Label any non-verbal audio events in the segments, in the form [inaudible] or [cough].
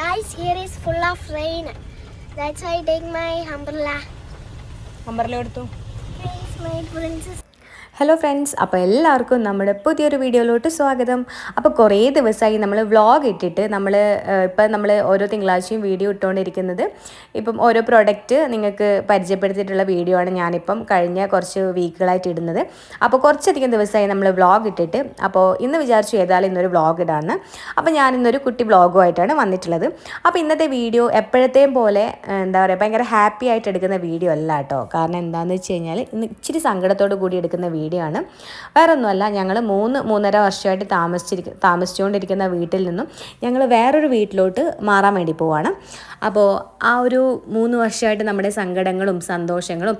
Guys, here is full of rain. That's why I take my umbrella. അമ്പർല എടുത്തു Please, my princess. Hello friends അപ്പോൾ എല്ലാവർക്കും നമ്മുടെ പുതിയൊരു വീഡിയോയിലോട്ട് സ്വാഗതം. അപ്പോൾ കുറേ ദിവസമായി നമ്മൾ വ്ളോഗ് ഇട്ടിട്ട് നമ്മൾ ഇപ്പം നമ്മൾ ഓരോ തിങ്കളാഴ്ചയും വീഡിയോ ഇട്ടുകൊണ്ടിരിക്കുന്നത് ഇപ്പം ഓരോ പ്രോഡക്റ്റ് നിങ്ങൾക്ക് പരിചയപ്പെടുത്തിയിട്ടുള്ള വീഡിയോ ആണ് ഞാനിപ്പം കഴിഞ്ഞ കുറച്ച് വീക്കുകളായിട്ട് ഇടുന്നത്. അപ്പോൾ കുറച്ചധികം ദിവസമായി നമ്മൾ വ്ളോഗ് ഇട്ടിട്ട് അപ്പോൾ ഇന്ന് വിചാരിച്ചു ഏതായാലും ഇന്നൊരു വ്ളോഗ് ഇടാന്ന്. അപ്പോൾ ഞാൻ ഇന്നൊരു കുട്ടി വ്ളോഗുമായിട്ടാണ് വന്നിട്ടുള്ളത്. അപ്പോൾ ഇന്നത്തെ വീഡിയോ എപ്പോഴത്തെയും പോലെ എന്താ പറയുക ഭയങ്കര ഹാപ്പി ആയിട്ട് എടുക്കുന്ന വീഡിയോ അല്ല കേട്ടോ. കാരണം എന്താണെന്ന് വെച്ച് കഴിഞ്ഞാൽ ഇന്ന് ഇച്ചിരി സങ്കടത്തോട് കൂടി എടുക്കുന്ന വീഡിയോ ആണ് വേറെ ഒന്നുമല്ല ഞങ്ങൾ മൂന്ന് മൂന്നര വർഷമായിട്ട് താമസിച്ചിരിക്ക താമസിച്ചുകൊണ്ടിരിക്കുന്ന വീട്ടിൽ നിന്നും ഞങ്ങൾ വേറൊരു വീട്ടിലോട്ട് മാറാൻ വേണ്ടി പോവാണ്. അപ്പോൾ ആ ഒരു മൂന്ന് വർഷമായിട്ട് നമ്മുടെ സങ്കടങ്ങളും സന്തോഷങ്ങളും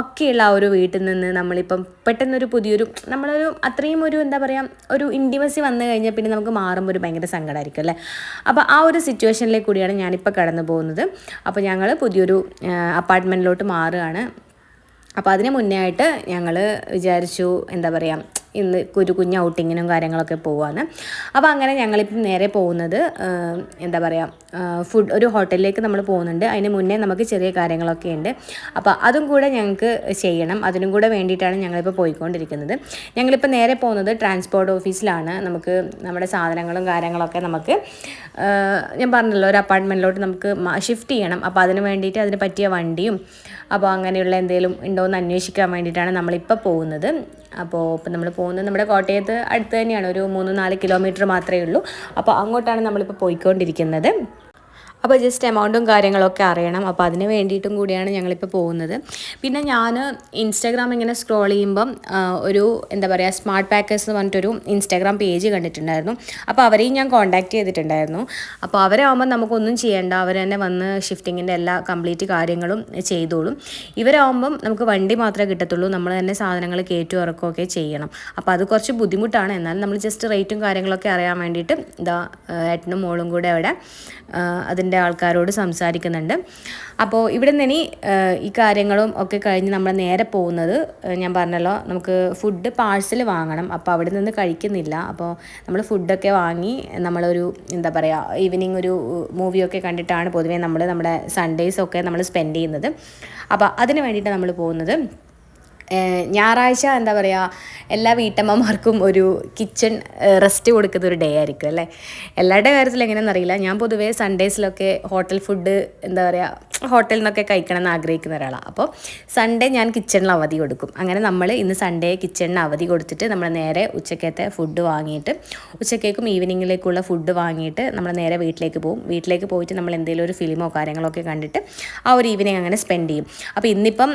ഒക്കെയുള്ള ആ ഒരു വീട്ടിൽ നിന്ന് നമ്മളിപ്പം പെട്ടെന്നൊരു പുതിയൊരു നമ്മളൊരു അത്രയും ഒരു എന്താ പറയുക ഒരു ഇന്റിമസി വന്നു കഴിഞ്ഞാൽ പിന്നെ നമുക്ക് മാറുമ്പോൾ ഒരു ഭയങ്കര സങ്കടമായിരിക്കും അല്ലേ? അപ്പോൾ ആ ഒരു സിറ്റുവേഷനിലേക്ക് കൂടിയാണ് ഞാനിപ്പോൾ കടന്നു പോകുന്നത്. അപ്പോൾ ഞങ്ങൾ പുതിയൊരു അപ്പാർട്ട്മെന്റിലോട്ട് മാറുകയാണ്. അപ്പോൾ അതിന് മുന്നേ ആയിട്ട് ഞങ്ങൾ വിചാരിച്ചു എന്താ പറയുക ഇന്ന് ഒരു കുഞ്ഞ് ഔട്ടിങ്ങിനും കാര്യങ്ങളൊക്കെ പോവാണ്. അപ്പോൾ അങ്ങനെ ഞങ്ങളിപ്പം നേരെ പോകുന്നത് എന്താ പറയുക ഫുഡ് ഒരു ഹോട്ടലിലേക്ക് നമ്മൾ പോകുന്നുണ്ട്. അതിന് മുന്നേ നമുക്ക് ചെറിയ കാര്യങ്ങളൊക്കെ ഉണ്ട്. അപ്പോൾ അതും കൂടെ ഞങ്ങൾക്ക് ചെയ്യണം. അതിനും കൂടെ വേണ്ടിയിട്ടാണ് ഞങ്ങളിപ്പോൾ പോയിക്കൊണ്ടിരിക്കുന്നത്. ഞങ്ങളിപ്പോൾ നേരെ പോകുന്നത് ട്രാൻസ്പോർട്ട് ഓഫീസിലാണ്. നമുക്ക് നമ്മുടെ സാധനങ്ങളും കാര്യങ്ങളൊക്കെ നമുക്ക് ഞാൻ പറഞ്ഞല്ലോ ഒരു അപ്പാർട്ട്മെന്റിലോട്ട് നമുക്ക് ഷിഫ്റ്റ് ചെയ്യണം. അപ്പോൾ അതിന് വേണ്ടിയിട്ട് അതിന് പറ്റിയ വണ്ടിയും അപ്പോൾ അങ്ങനെയുള്ള എന്തെങ്കിലും ഉണ്ടോ എന്ന് അന്വേഷിക്കാൻ വേണ്ടിയിട്ടാണ് നമ്മളിപ്പോൾ പോകുന്നത്. അപ്പോൾ ഇപ്പം നമ്മൾ പോകുന്നത് നമ്മുടെ കോട്ടയത്ത് അടുത്ത് തന്നെയാണ്. ഒരു മൂന്ന് നാല് കിലോമീറ്റർ മാത്രമേ ഉള്ളൂ. അപ്പോൾ അങ്ങോട്ടാണ് നമ്മളിപ്പോൾ പോയിക്കൊണ്ടിരിക്കുന്നത്. അപ്പോൾ ജസ്റ്റ് എമൗണ്ടും കാര്യങ്ങളൊക്കെ അറിയണം. അപ്പോൾ അതിന് വേണ്ടിയിട്ടും കൂടിയാണ് ഞങ്ങളിപ്പോൾ പോകുന്നത്. പിന്നെ ഞാൻ ഇൻസ്റ്റാഗ്രാം ഇങ്ങനെ സ്ക്രോൾ ചെയ്യുമ്പം ഒരു എന്താ പറയുക സ്മാർട്ട് പാക്കേഴ്സ് എന്ന് പറഞ്ഞിട്ടൊരു ഇൻസ്റ്റാഗ്രാം പേജ് കണ്ടിട്ടുണ്ടായിരുന്നു. അപ്പോൾ അവരെയും ഞാൻ കോൺടാക്റ്റ് ചെയ്തിട്ടുണ്ടായിരുന്നു. അപ്പോൾ അവരാകുമ്പോൾ നമുക്കൊന്നും ചെയ്യേണ്ട അവർ തന്നെ വന്ന് ഷിഫ്റ്റിങ്ങിന്റെ എല്ലാ കംപ്ലീറ്റ് കാര്യങ്ങളും ചെയ്തോളും. ഇവരാകുമ്പം നമുക്ക് വണ്ടി മാത്രമേ കിട്ടത്തുള്ളൂ നമ്മൾ തന്നെ സാധനങ്ങൾ കയറ്റും ഇറക്കുകയൊക്കെ ചെയ്യണം. അപ്പോൾ അത് കുറച്ച് ബുദ്ധിമുട്ടാണ്. എന്നാൽ നമ്മൾ ജസ്റ്റ് റേറ്റും കാര്യങ്ങളൊക്കെ അറിയാൻ വേണ്ടിയിട്ട് ഇതാ ഏട്ടനും മോളും കൂടെ അവിടെ ആ, അതിന്റെ ആൾക്കാരോട് സംസാരിക്കുന്നുണ്ട്. അപ്പോൾ ഇവിടെ നിന്ന് ഇനി ഈ കാര്യങ്ങളും ഒക്കെ കഴിഞ്ഞ് നമ്മൾ നേരെ പോകുന്നത് ഞാൻ പറഞ്ഞല്ലോ നമുക്ക് ഫുഡ് പാഴ്സൽ വാങ്ങണം. അപ്പോൾ അവിടെ നിന്ന് കഴിക്കുന്നില്ല. അപ്പോൾ നമ്മൾ ഫുഡൊക്കെ വാങ്ങി നമ്മളൊരു എന്താ പറയുക ഈവനിങ് ഒരു മൂവിയൊക്കെ കണ്ടിട്ടാണ് പൊതുവേ നമ്മൾ നമ്മുടെ സൺഡേസ് ഒക്കെ നമ്മൾ സ്പെൻഡ് ചെയ്യുന്നത്. അപ്പോൾ അതിന് വേണ്ടിയിട്ടാണ് നമ്മൾ പോകുന്നത്. ഞായറാഴ്ച എന്താ പറയുക എല്ലാ വീട്ടമ്മമാർക്കും ഒരു കിച്ചൺ റെസ്റ്റ് കൊടുക്കുന്ന ഒരു ഡേ ആയിരിക്കും അല്ലേ? എല്ലാവരുടെ കാര്യത്തിൽ എങ്ങനെയാണെന്ന് അറിയില്ല. ഞാൻ പൊതുവേ സൺഡേസിലൊക്കെ ഹോട്ടൽ ഫുഡ് എന്താ പറയുക ഹോട്ടലിൽ നിന്നൊക്കെ കഴിക്കണം എന്ന് ആഗ്രഹിക്കുന്ന ഒരാളാണ് അപ്പോൾ സൺഡേ ഞാൻ കിച്ചണിൽ അവധി കൊടുക്കും. അങ്ങനെ നമ്മൾ ഇന്ന് സൺഡേ കിച്ചണിന് അവധി കൊടുത്തിട്ട് നമ്മൾ നേരെ ഉച്ചക്കത്തെ ഫുഡ് വാങ്ങിയിട്ട് ഉച്ചക്കേക്കും ഈവനിങ്ങിലേക്കുള്ള ഫുഡ് വാങ്ങിയിട്ട് നമ്മൾ നേരെ വീട്ടിലേക്ക് പോകും. വീട്ടിലേക്ക് പോയിട്ട് നമ്മൾ എന്തെങ്കിലും ഒരു ഫിലിമോ കാര്യങ്ങളൊക്കെ കണ്ടിട്ട് ആ ഒരു ഈവനിങ് അങ്ങനെ സ്പെൻഡ് ചെയ്യും. അപ്പോൾ ഇന്നിപ്പം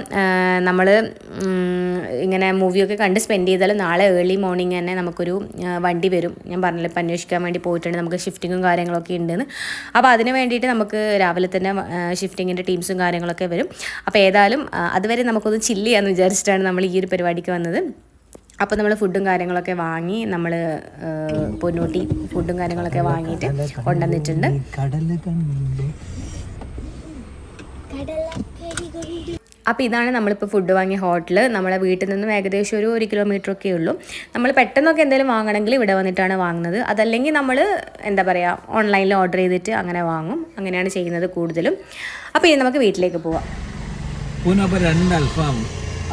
നമ്മൾ ഇങ്ങനെ മൂവിയൊക്കെ കണ്ട് സ്പെൻഡ് ചെയ്താൽ നാളെ ഏർലി മോർണിംഗ് തന്നെ നമുക്കൊരു വണ്ടി വരും. ഞാൻ പറഞ്ഞില്ല ഇപ്പം അന്വേഷിക്കാൻ വേണ്ടി പോയിട്ടുണ്ട്. നമുക്ക് ഷിഫ്റ്റിങ്ങും കാര്യങ്ങളൊക്കെ ഉണ്ടെന്ന്. അപ്പോൾ അതിന് വേണ്ടിയിട്ട് നമുക്ക് രാവിലെ തന്നെ ഷിഫ്റ്റിങ്ങിന്റെ ടീംസും കാര്യങ്ങളൊക്കെ വരും. അപ്പോൾ ഏതായാലും അതുവരെ നമുക്കൊന്ന് ചില്ല് ചെയ്യാമെന്ന് വിചാരിച്ചിട്ടാണ് നമ്മൾ ഈ ഒരു പരിപാടിക്ക് വന്നത്. അപ്പോൾ നമ്മൾ ഫുഡും കാര്യങ്ങളൊക്കെ വാങ്ങി നമ്മൾ പൊന്നൂട്ടി ഫുഡും കാര്യങ്ങളൊക്കെ വാങ്ങിയിട്ട് കൊണ്ടുവന്നിട്ടുണ്ട്. അപ്പോൾ ഇതാണ് നമ്മളിപ്പോൾ ഫുഡ് വാങ്ങിയ ഹോട്ടൽ. നമ്മളെ വീട്ടിൽ നിന്നും ഏകദേശം ഒരു ഒരു കിലോമീറ്റർ ഒക്കെ ഉള്ളൂ. നമ്മൾ പെട്ടെന്നൊക്കെ എന്തെങ്കിലും വാങ്ങണമെങ്കിൽ ഇവിടെ വന്നിട്ടാണ് വാങ്ങുന്നത്. അതല്ലെങ്കിൽ നമ്മൾ എന്താ പറയുക ഓൺലൈനിൽ ഓർഡർ ചെയ്തിട്ട് അങ്ങനെ വാങ്ങും. അങ്ങനെയാണ് ചെയ്യുന്നത് കൂടുതലും. അപ്പോൾ ഇനി നമുക്ക് വീട്ടിലേക്ക് പോവാം. പൂനപ്പം രണ്ട് അൽഫാം.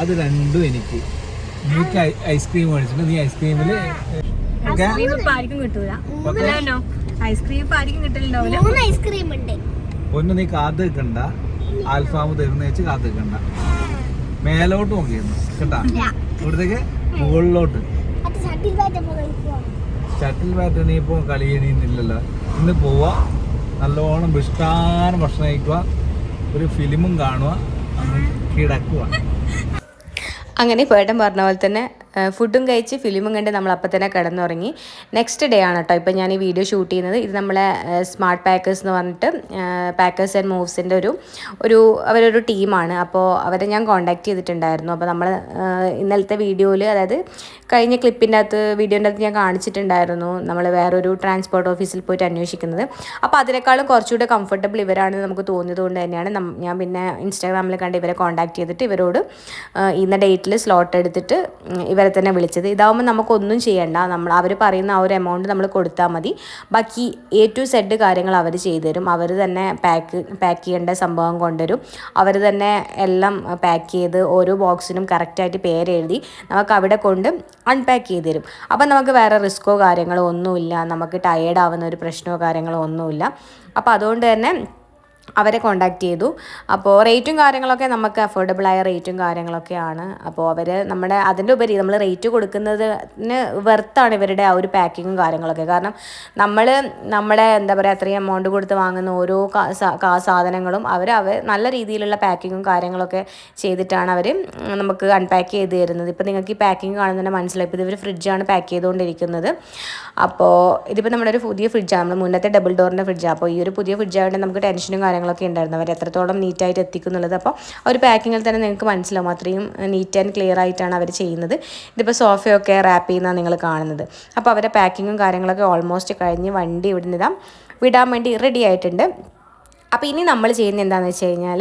അത് രണ്ടും എനിക്ക്. നീക്ക് ഐസ്ക്രീം മേടിച്ചിട്ട് നീ ഐസ്ക്രീമിൽ ഒന്ന് നീ. കാത്ത് നിൽക്കണ്ട അൽഫാം തരുന്ന വെച്ച് കാത്ത് നിൽക്കണ്ട മേലോട്ട് നോക്കിയിരുന്നു. കേട്ടാ? ഇവിടത്തേക്ക് മുകളിലോട്ട്. അത് ഷട്ടിൽ ബാറ്റ് നീ ഇപ്പോൾ കളിയണിന്നില്ലല്ലോ ഇന്ന് പോവാ. നല്ലോണം ഇഷ്ടം ഭക്ഷണം കഴിക്കുക. ഒരു ഫിലിമും കാണുക. കിടക്കുക. അങ്ങനെ പേട്ടൻ പറഞ്ഞ പോലെ തന്നെ ഫുഡും കഴിച്ച് ഫിലിമും കണ്ട് നമ്മൾ അപ്പം തന്നെ കിടന്നുറങ്ങി. നെക്സ്റ്റ് ഡേ ആണ് കേട്ടോ ഇപ്പം ഞാൻ ഈ വീഡിയോ ഷൂട്ട് ചെയ്യുന്നത്. ഇത് നമ്മളെ സ്മാർട്ട് പാക്കേഴ്സ് എന്ന് പറഞ്ഞിട്ട് പാക്കേഴ്സ് ആൻഡ് മൂവ്സിന്റെ ഒരു ഒരു അവരൊരു ടീമാണ് അപ്പോൾ അവരെ ഞാൻ കോൺടാക്ട് ചെയ്തിട്ടുണ്ടായിരുന്നു. അപ്പോൾ നമ്മൾ ഇന്നലത്തെ വീഡിയോയിൽ അതായത് കഴിഞ്ഞ ക്ലിപ്പിന്റെ അകത്ത് വീഡിയോന്റെ അകത്ത് ഞാൻ കാണിച്ചിട്ടുണ്ടായിരുന്നു നമ്മൾ വേറൊരു ട്രാൻസ്പോർട്ട് ഓഫീസിൽ പോയിട്ട് അന്വേഷിക്കുന്നത്. അപ്പോൾ അതിനേക്കാളും കുറച്ചുകൂടെ കംഫർട്ടബിൾ ഇവരാണെന്ന് നമുക്ക് തോന്നിയത് കൊണ്ട് തന്നെയാണ് ഞാൻ പിന്നെ ഇൻസ്റ്റാഗ്രാമിൽ കണ്ട് ഇവരെ കോൺടാക്ട് ചെയ്തിട്ട് ഇവരോട് ഇന്ന ഡേറ്റിൽ സ്ലോട്ട് എടുത്തിട്ട് ഇവർ ഇവരെ തന്നെ വിളിച്ചത്. ഇതാവുമ്പോൾ നമുക്കൊന്നും ചെയ്യണ്ട. നമ്മൾ അവർ പറയുന്ന ആ ഒരു എമൗണ്ട് നമ്മൾ കൊടുത്താൽ മതി. ബാക്കി എ ടു സെഡ് കാര്യങ്ങൾ അവർ ചെയ്തുതരും. അവർ തന്നെ പാക്ക് പാക്ക് ചെയ്യേണ്ട സംഭവം കൊണ്ടുവരും. അവർ തന്നെ എല്ലാം പാക്ക് ചെയ്ത് ഓരോ ബോക്സിനും കറക്റ്റായിട്ട് പേരെഴുതി നമുക്ക് അവിടെ കൊണ്ട് അൺപാക്ക് ചെയ്ത് തരും അപ്പം നമുക്ക് വേറെ റിസ്ക്കോ കാര്യങ്ങളോ ഒന്നുമില്ല. നമുക്ക് ടയേർഡ് ആവുന്ന ഒരു പ്രശ്നമോ കാര്യങ്ങളോ ഒന്നുമില്ല. അപ്പോൾ അതുകൊണ്ട് തന്നെ അവരെ കോണ്ടാക്ട് ചെയ്തു. അപ്പോൾ റേറ്റും കാര്യങ്ങളൊക്കെ നമുക്ക് അഫോർഡബിൾ ആയ റേറ്റും കാര്യങ്ങളൊക്കെയാണ്. അപ്പോൾ അവർ നമ്മുടെ അതിന്റെ ഉപരി നമ്മൾ റേറ്റ് കൊടുക്കുന്നതിന് വെർത്താണ് ഇവരുടെ ആ ഒരു പാക്കിങ്ങും കാര്യങ്ങളൊക്കെ. കാരണം നമ്മൾ നമ്മുടെ എന്താ പറയുക അത്രയും എമൗണ്ട് കൊടുത്ത് വാങ്ങുന്ന ഓരോ സാധനങ്ങളും അവർ അവർ നല്ല രീതിയിലുള്ള പാക്കിങ്ങും കാര്യങ്ങളൊക്കെ ചെയ്തിട്ടാണ് അവർ നമുക്ക് അൺപാക്ക് ചെയ്ത് തരുന്നത്. ഇപ്പോൾ നിങ്ങൾക്ക് ഈ പാക്കിങ് കാണുന്നതിന് മനസ്സിലായി. ഇപ്പോൾ ഇവർ ഫ്രിഡ്ജാണ് പാക്ക് ചെയ്തുകൊണ്ടിരിക്കുന്നത് അപ്പോൾ ഇതിപ്പോൾ നമ്മുടെ ഒരു പുതിയ ഫ്രിഡ്ജാണ് നമ്മൾ മുന്നത്തെ ഡബിൾ ഡോറിന്റെ ഫ്രിഡ്ജാണ് അപ്പോൾ ഈ ഒരു പുതിയ ഫ്രിഡ്ജായതുകൊണ്ട് നമുക്ക് ടെൻഷനും കാര്യങ്ങളൊക്കെ ഉണ്ടായിരുന്നു. അവർ എത്രത്തോളം നീറ്റായിട്ട് എത്തിക്കുന്നുള്ളത് അപ്പോൾ ഒരു പാക്കിങ്ങിൽ തന്നെ നിങ്ങൾക്ക് മനസ്സിലാവും. അത്രയും നീറ്റ് ആൻഡ് ക്ലിയർ ആയിട്ടാണ് അവർ ചെയ്യുന്നത്. ഇതിപ്പോൾ സോഫയൊക്കെ റാപ്പ് ചെയ്യുന്നതാണ് നിങ്ങൾ കാണുന്നത്. അപ്പോൾ അവരുടെ പാക്കിങ്ങും കാര്യങ്ങളൊക്കെ ഓൾമോസ്റ്റ് കഴിഞ്ഞ് വണ്ടി ഇവിടുന്ന് വിടാൻ വേണ്ടി റെഡി ആയിട്ടുണ്ട്. അപ്പോൾ ഇനി നമ്മൾ ചെയ്യുന്നത് എന്താണെന്ന് വെച്ച് കഴിഞ്ഞാൽ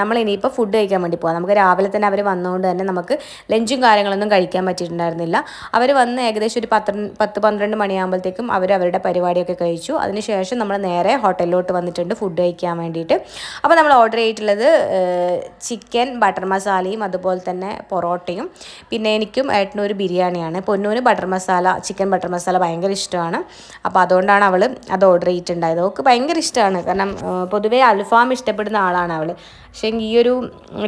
നമ്മൾ ഇനിയിപ്പോൾ ഫുഡ് കഴിക്കാൻ വേണ്ടി പോകാം നമുക്ക് രാവിലെ തന്നെ അവർ വന്നതുകൊണ്ട് തന്നെ നമുക്ക് ലഞ്ചും കാര്യങ്ങളൊന്നും കഴിക്കാൻ പറ്റിയിട്ടുണ്ടായിരുന്നില്ല. അവർ വന്ന് ഏകദേശം ഒരു പത്ത് പത്ത് പന്ത്രണ്ട് മണിയാകുമ്പോഴത്തേക്കും അവർ അവരുടെ പരിപാടിയൊക്കെ കഴിച്ചു. അതിനുശേഷം നമ്മൾ നേരെ ഹോട്ടലിലോട്ട് വന്നിട്ടുണ്ട് ഫുഡ് കഴിക്കാൻ വേണ്ടിയിട്ട്. അപ്പോൾ നമ്മൾ ഓർഡർ ചെയ്തിട്ടുള്ളത് ചിക്കൻ ബട്ടർ മസാലയും അതുപോലെ തന്നെ പൊറോട്ടയും. പിന്നെ എനിക്കും ഏട്ടനും ഒരു ബിരിയാണിയാണ്. പൊന്നൂന് butter masala chicken butter masala ഭയങ്കര ഇഷ്ടമാണ്. അപ്പോൾ അതുകൊണ്ടാണ് അവൾ അത് ഓർഡർ ചെയ്തിട്ടുണ്ടായത്. അവൾക്ക് ഭയങ്കര ഇഷ്ടമാണ്. കാരണം പൊതുവേ അൽഫാം ഇഷ്ടപ്പെടുന്ന ആളാണ് അവൾ പക്ഷേ ഈ ഒരു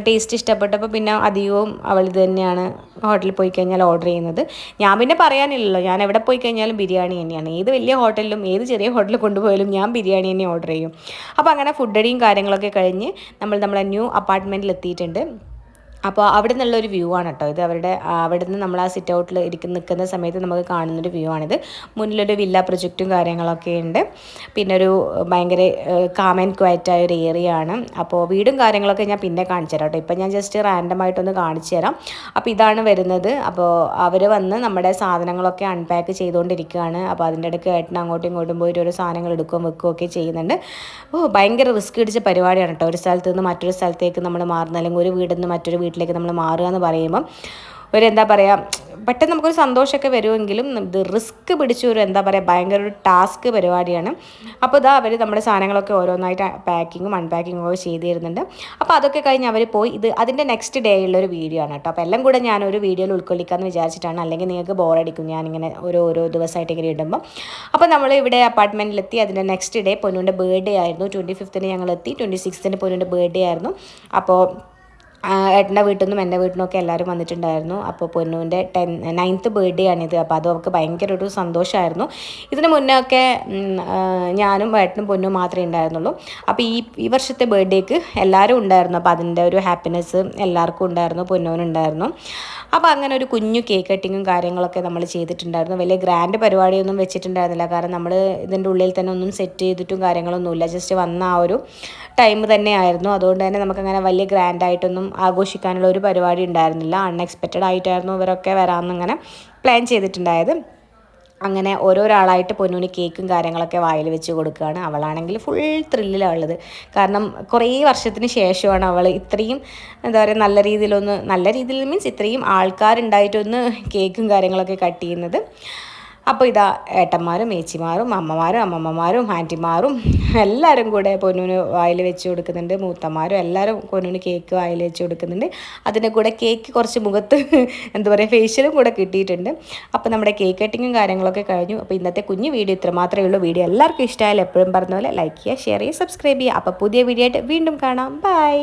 ടേസ്റ്റ് ഇഷ്ടപ്പെട്ടപ്പോൾ പിന്നെ അധികവും അവൾ ഇത് തന്നെയാണ് ഹോട്ടലിൽ പോയി കഴിഞ്ഞാൽ ഓർഡർ ചെയ്യുന്നത്. ഞാൻ പിന്നെ പറയാനില്ലല്ലോ ഞാൻ എവിടെ പോയി കഴിഞ്ഞാലും ബിരിയാണി തന്നെയാണ്. ഏത് വലിയ ഹോട്ടലിലും ഏത് ചെറിയ ഹോട്ടലിൽ കൊണ്ടുപോയാലും ഞാൻ ബിരിയാണി തന്നെ ഓർഡർ ചെയ്യും. അപ്പോൾ അങ്ങനെ ഫുഡ് അടിയും കാര്യങ്ങളൊക്കെ കഴിഞ്ഞ് നമ്മൾ നമ്മളെ ന്യൂ അപ്പാർട്ട്മെന്റിൽ എത്തിയിട്ടുണ്ട്. അപ്പോൾ അവിടെ നിന്നുള്ളൊരു വ്യൂ ആണ് കേട്ടോ ഇത്. അവരുടെ അവിടെ നിന്ന് നമ്മൾ ആ സിറ്റ് ഔട്ടിൽ ഇരിക്കുന്ന നിൽക്കുന്ന സമയത്ത് നമുക്ക് കാണുന്നൊരു വ്യൂ ആണിത് മുന്നിലൊരു വില്ല പ്രൊജക്റ്റും കാര്യങ്ങളൊക്കെ ഉണ്ട് പിന്നെ ഒരു ഭയങ്കര കാം ആൻഡ് ക്വയറ്റ് ആയ ഒരു ഏരിയ ആണ്. അപ്പോൾ വീടും കാര്യങ്ങളൊക്കെ ഞാൻ പിന്നെ കാണിച്ചു തരാം കേട്ടോ ഇപ്പം ഞാൻ ജസ്റ്റ് റാൻഡമായിട്ടൊന്ന് കാണിച്ചു തരാം. അപ്പോൾ ഇതാണ് വരുന്നത്. അപ്പോൾ അവർ വന്ന് നമ്മുടെ സാധനങ്ങളൊക്കെ അൺപാക്ക് ചെയ്തുകൊണ്ടിരിക്കുകയാണ് അപ്പോൾ അതിന്റെ ഇടയ്ക്ക് ഏട്ടൻ അങ്ങോട്ടും ഇങ്ങോട്ടും പോയിട്ട് ഓരോ സാധനങ്ങൾ എടുക്കുകയും വെക്കുകയും ഒക്കെ ചെയ്യുന്നുണ്ട്. ഓ ഭയങ്കര റിസ്ക് പിടിച്ച പരിപാടിയാണ് കേട്ടോ ഒരു സ്ഥലത്ത് നിന്ന് മറ്റൊരു സ്ഥലത്തേക്ക് നമ്മൾ മാറുന്ന അല്ലെങ്കിൽ ഒരു വീടിൽ നിന്ന് മറ്റൊരു വീട്ടിലേക്ക് നമ്മൾ മാറുക എന്ന് പറയുമ്പം ഒരു എന്താ പറയുക പെട്ടെന്ന് നമുക്കൊരു സന്തോഷമൊക്കെ വരുമെങ്കിലും ഇത് റിസ്ക് പിടിച്ച ഒരു എന്താ പറയുക ഭയങ്കര ഒരു ടാസ്ക് പരിപാടിയാണ്. അപ്പോൾ ഇതാ അവർ നമ്മുടെ സാധനങ്ങളൊക്കെ ഓരോന്നായിട്ട് പാക്കിങ്ങും അൺപാക്കിങ്ങും ഒക്കെ ചെയ്ത് തരുന്നുണ്ട് അപ്പോൾ അതൊക്കെ കഴിഞ്ഞ് അവർ പോയി. ഇത് അതിന്റെ നെക്സ്റ്റ് ഡേ ഉള്ള ഒരു വീഡിയോ ആണ് കേട്ടോ. അപ്പോൾ എല്ലാം കൂടെ ഞാൻ ഒരു വീഡിയോയിൽ ഉൾക്കൊള്ളിക്കാമെന്ന് വിചാരിച്ചിട്ടാണ്. അല്ലെങ്കിൽ നിങ്ങൾക്ക് ബോറടിക്കും ഞാനിങ്ങനെ ഓരോ ഓരോ ദിവസമായിട്ട് ഇങ്ങനെ ഇടുമ്പോൾ അപ്പോൾ നമ്മൾ ഇവിടെ അപ്പാർട്ട്മെന്റിലെത്തി അതിന്റെ നെക്സ്റ്റ് ഡേ പൊന്നുവിന്റെ ബേർഡേ ആയിരുന്നു. ട്വന്റി ഫിഫ്ത്തിന് ഞങ്ങൾ എത്തി ട്വന്റി സിക്സ്ത്തിന് പൊന്നുവിന്റെ ബേർഡേ ആയിരുന്നു. അപ്പോൾ ഏട്ടന്റെ വീട്ടിൽ നിന്നും എന്റെ വീട്ടിൽ നിന്നൊക്കെ എല്ലാവരും വന്നിട്ടുണ്ടായിരുന്നു. അപ്പോൾ പൊന്നുവിന്റെ ടെൻ നയൻത്ത് ബർത്ത്ഡേ ആണിത്. അപ്പോൾ അത് അവർക്ക് ഭയങ്കര ഒരു സന്തോഷമായിരുന്നു. ഇതിന് മുന്നേ ഒക്കെ ഞാനും ഏട്ടനും പൊന്നും മാത്രമേ ഉണ്ടായിരുന്നുള്ളൂ. അപ്പോൾ ഈ ഈ വർഷത്തെ ബർത്ത്ഡേക്ക് എല്ലാവരും ഉണ്ടായിരുന്നു. അപ്പോൾ അതിന്റെ ഒരു ഹാപ്പിനെസ് എല്ലാവർക്കും ഉണ്ടായിരുന്നു. പൊന്നുവിനുണ്ടായിരുന്നു അപ്പോൾ അങ്ങനെ ഒരു കുഞ്ഞു കേക്ക് കട്ടിങ്ങും കാര്യങ്ങളൊക്കെ നമ്മൾ ചെയ്തിട്ടുണ്ടായിരുന്നു. വലിയ ഗ്രാൻഡ് പരിപാടിയൊന്നും വെച്ചിട്ടുണ്ടായിരുന്നില്ല. കാരണം നമ്മൾ ഇതിന്റെ ഉള്ളിൽ തന്നെ ഒന്നും സെറ്റ് ചെയ്തിട്ടും കാര്യങ്ങളൊന്നുമില്ല. ജസ്റ്റ് വന്ന ആ ഒരു ടൈം തന്നെയായിരുന്നു. അതുകൊണ്ട് തന്നെ നമുക്കങ്ങനെ വലിയ ഗ്രാൻഡായിട്ടൊന്നും ആഘോഷിക്കാനുള്ള ഒരു പരിപാടി ഉണ്ടായിരുന്നില്ല. അൺഎക്സ്പെക്റ്റഡ് ആയിട്ടായിരുന്നു ഇവരൊക്കെ വരാമെന്നിങ്ങനെ പ്ലാൻ ചെയ്തിട്ടുണ്ടായത്. അങ്ങനെ ഓരോരാളായിട്ട് പൊന്നൂന് കേക്കും കാര്യങ്ങളൊക്കെ വായിൽ വെച്ച് കൊടുക്കുകയാണ്. അവളാണെങ്കിൽ ഫുൾ ത്രില്ലിലാണ് ഉള്ളത്. കാരണം കുറേ വർഷത്തിന് ശേഷമാണ് അവൾ ഇത്രയും എന്താ പറയുക നല്ല രീതിയിലൊന്ന് നല്ല രീതിയിൽ മീൻസ് ഇത്രയും ആൾക്കാരുണ്ടായിട്ടൊന്ന് കേക്കും കാര്യങ്ങളൊക്കെ കട്ട് ചെയ്യുന്നത്. അപ്പോൾ ഇതാ ഏട്ടന്മാരും ഏച്ചിമാരും അമ്മമാരും അമ്മമ്മമാരും ആന്റിമാരും എല്ലാവരും കൂടെ പൊന്നൂന് വായിൽ വെച്ച് കൊടുക്കുന്നുണ്ട്. മൂത്തമാരും എല്ലാവരും പൊന്നൂന് കേക്ക് വായിൽ വെച്ച് കൊടുക്കുന്നുണ്ട്. അതിന്റെ കൂടെ കേക്ക് കുറച്ച് മുഖത്ത് [laughs] എന്താ പറയുക ഫേഷ്യലും കൂടെ കിട്ടിയിട്ടുണ്ട്. അപ്പോൾ നമ്മുടെ കേക്ക് കട്ടിങ്ങും കാര്യങ്ങളൊക്കെ കഴിഞ്ഞു. അപ്പോൾ ഇന്നത്തെ കുഞ്ഞു വീഡിയോ ഇത്ര മാത്രമേ ഉള്ളൂ. വീഡിയോ എല്ലാവർക്കും ഇഷ്ടമായാലും എപ്പോഴും പറഞ്ഞ പോലെ ലൈക്ക് ചെയ്യുക ഷെയർ ചെയ്യുക സബ്സ്ക്രൈബ് ചെയ്യുക. അപ്പോൾ പുതിയ വീഡിയോ ആയിട്ട് വീണ്ടും കാണാം. ബൈ